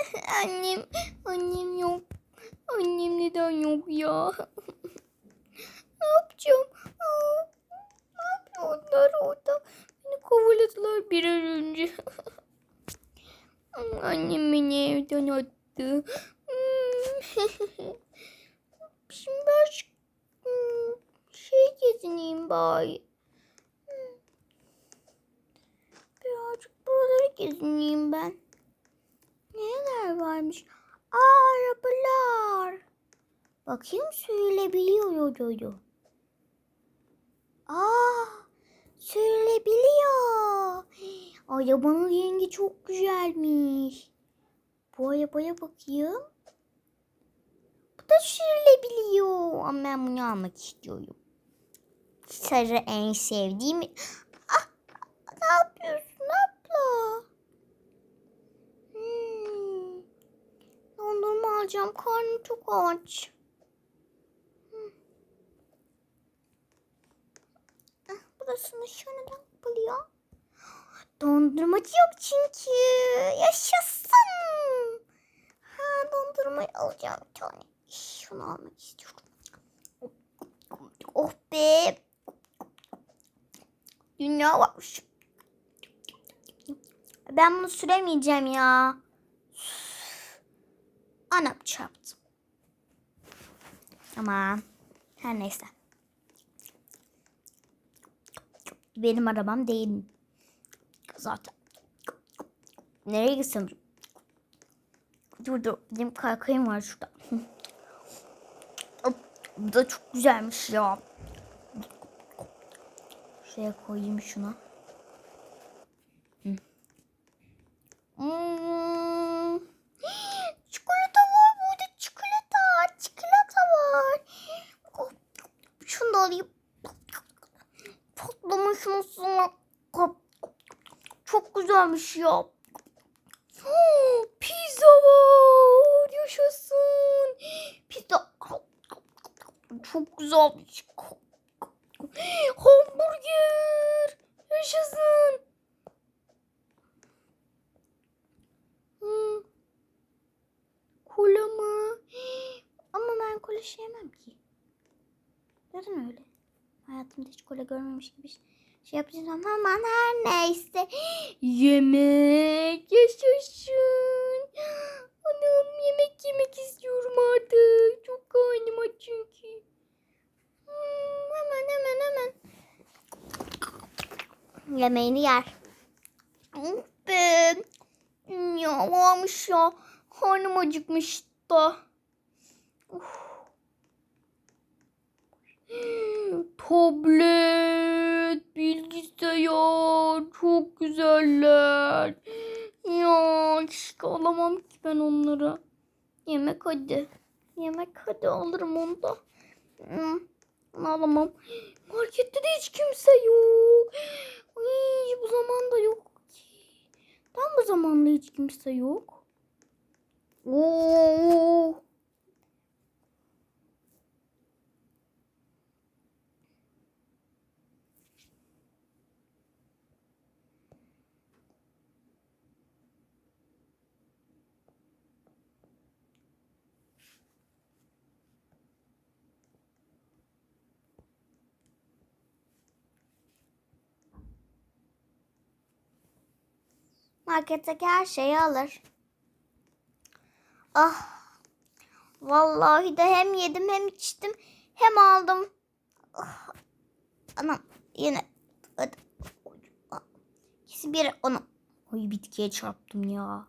Annem, annem yok. Annem neden yok ya? ne yapacağım? Aa, ne yapıyorlar orada? Beni kovaladılar bir an önce. Annem beni evden attı. Hmm. Şimdi ben hmm, şey gezineyim bari. Hmm. Birazcık buraları gezineyim ben. Neler varmış? Aa arabalar. Bakayım sürülebiliyor diyor. Aa sürülebiliyor. Arabanın rengi çok güzelmiş. Bu arabaya bakayım. Bu da sürülebiliyor. Ama ben bunu almak istiyorum. Sarı en sevdiğim. Ah, ne yapıyorsun abla? Hmm. Dondurma alacağım. Karnım çok aç. Ah, burasını şöyle yapılıyor. Dondurmacı yok çünkü. Yaşasın. Ha dondurma alacağım bir tane. Şunu almak istiyorum. Oh be. Dünya varmış. Ben bunu süremeyeceğim ya. Anam. Ama her neyse. Benim arabam değil. Zaten. Nereye gitsem? Dur dur. Benim kaykayım var şurada. Bu da çok güzelmiş ya. Şuraya koyayım şuna. Hmm. Çikolata var burada çikolata. Çikolata var. Oh, Şunu da alayım. Mısın? Çok güzelmiş ya. Oh, Pizza var. Yaşasın. Pizza. Çok güzelmiş. Hamburger. Yaşasın. Hmm. Kola mı? Ama ben kola şey yemem ki. Neden öyle? Hayatımda hiç kola görmemiş gibi şey yapacağım ama her neyse. Yemek yaşasın. Anam yemek yemek istiyorum artık. Çok karnım aç çünkü. Hmm, hemen hemen hemen. Yemeğini yer. Oh be. Hmm, Ya varmış ya. Karnım acıkmış da. Uf. Tablet, bilgisayar çok güzeller. Ya keşke alamam ki ben onları. Yemek hadi. Yemek hadi alırım onu da. Bunu alamam. Markette de hiç kimse yok. Ay, bu zamanda yok ki. Tam bu zamanda hiç kimse yok. Oo. Marketteki her şeyi alır. Ah. Vallahi de hem yedim hem içtim hem aldım. Ah. Anam yine. Hadi. İkisi bir anam. Ay bitkiye çarptım ya.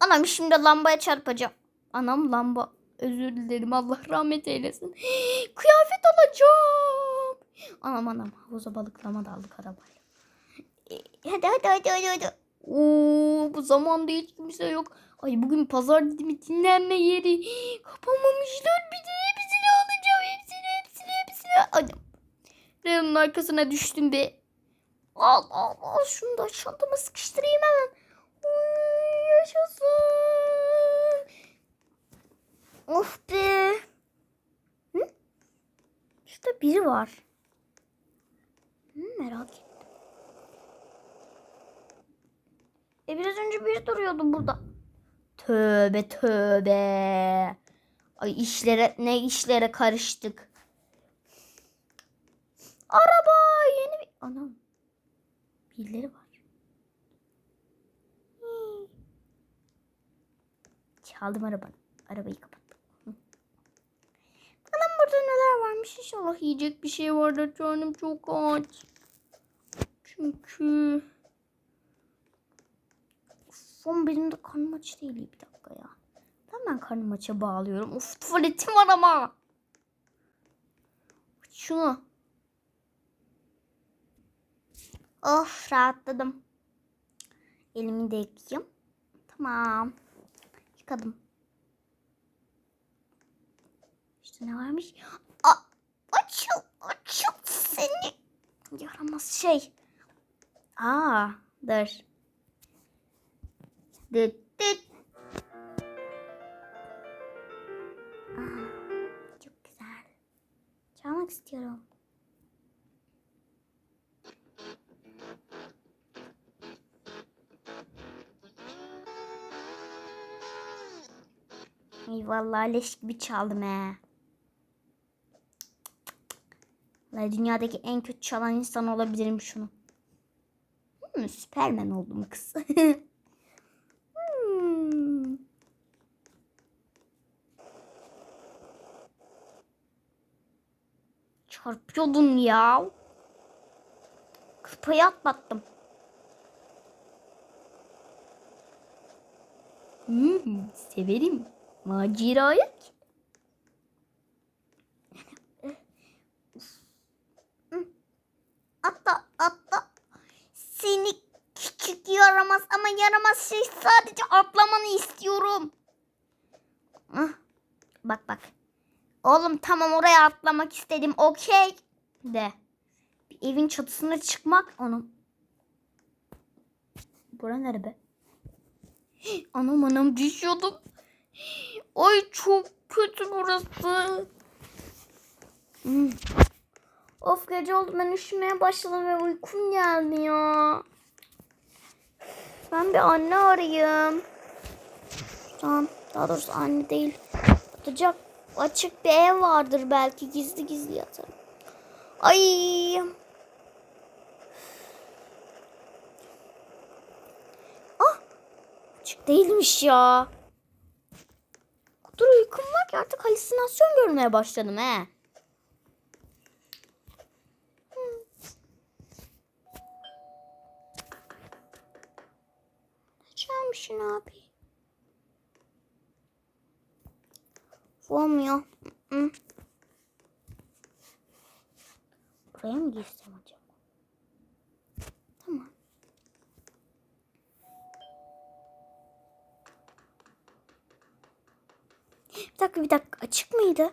Anam şimdi lambaya çarpacağım. Anam lamba. Özür dilerim Allah rahmet eylesin. Kıyafet alacağım. Anam anam havuza balıklama daldık arabayla. Hadi hadi hadi hadi hadi. Oo, bu zamanda hiç kimse yok. Ay bugün pazar dedi mi dinlenme yeri. Kapamamışlar bir de hepsini alacağım. Hepsini hepsini hepsini. Anam. Reyonun arkasına düştüm be. Al al al şunu da çantama sıkıştırayım hemen. Uy, yaşasın. Of be. Hı? Şurada biri var. Hı, merak ettim. E biraz önce biri duruyordu burada. Tövbe tövbe. Ay işlere ne işlere karıştık. Araba yeni bir anam. Birileri var. Çaldım arabanı. Arabayı kapattım. Bakalım burada neler varmış. İnşallah yiyecek bir şey vardır. Canım çok aç. Çünkü Son benim de karnım aç değil. Bir dakika ya. Hemen karnım aç'a bağlıyorum. Of tuvaletim var ama. Şunu. Of rahatladım. Elimi de yıkayayım. Tamam. Yıkadım. İşte ne varmış? A açıl açıl seni. Yaramaz şey. Aa dur. Düt düt. Aa, çok güzel. Çalmak istiyorum. Ay vallahi leş gibi çaldım he. Vallahi dünyadaki en kötü çalan insan olabilirim şunu. Hmm, Süpermen oldum kız. Hmm. Çarpıyordun ya. Kıpayı atlattım. Hmm, severim. Maceraya. Atla atla. Seni küçük yaramaz ama yaramaz şey sadece atlamanı istiyorum. Bak bak. Oğlum tamam oraya atlamak istedim. Okey. De. Bir evin çatısına çıkmak onun. Bura nere be? Anam anam düşüyordum. Ay çok kötü burası. Hmm. Of gece oldu ben üşümeye başladım ve uykum geldi ya. Ben bir anne arayayım. Tamam daha doğrusu anne değil. Yatacak açık bir ev vardır belki gizli gizli yatarım. Ay. Ah açık değilmiş ya. Kadar uykum var ki artık halüsinasyon görmeye başladım he. Açarmışsın abi. Olmuyor. Buraya mı girsem acaba? Tamam. Bir dakika bir dakika açık mıydı?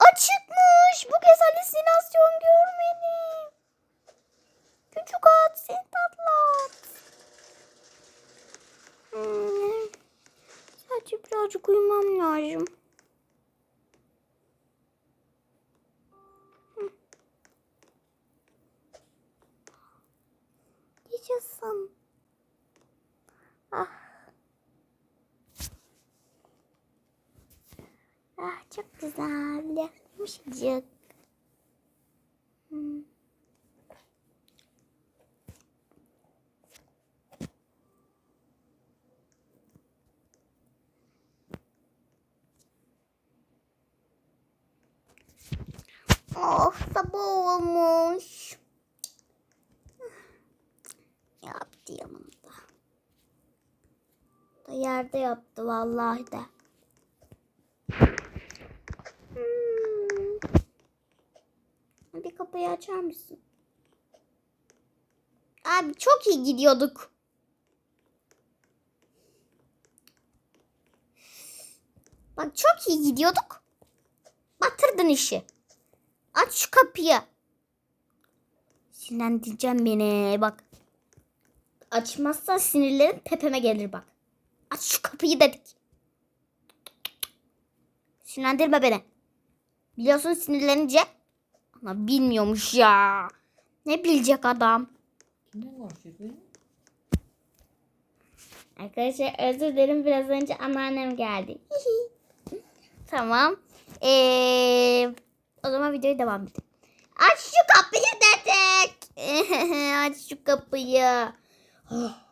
Açıkmış. Bu kez halüsinasyon görmedim. Küçük at seni tatlı at. Hmm. Sadece birazcık uyumam lazım. Yaşasın. Ah. Ah çok güzel. Yumuşacık. Hmm. Oh sabah olmuş. Da yerde yattı vallahi de. Hmm. Bir kapıyı açar mısın? Abi çok iyi gidiyorduk. Bak çok iyi gidiyorduk. Batırdın işi. Aç şu kapıyı. Sinirlendireceğim beni bak. Açmazsan sinirlerim tepeme gelir bak. Aç şu kapıyı dedik. Sinirlendirme beni. Biliyorsun sinirlenince. Ama bilmiyormuş ya. Ne bilecek adam. Arkadaşlar özür dilerim biraz önce anneannem geldi. Tamam. Ee, o zaman videoya devam edelim. Aç şu kapıyı dedik. Aç şu kapıyı. Ah,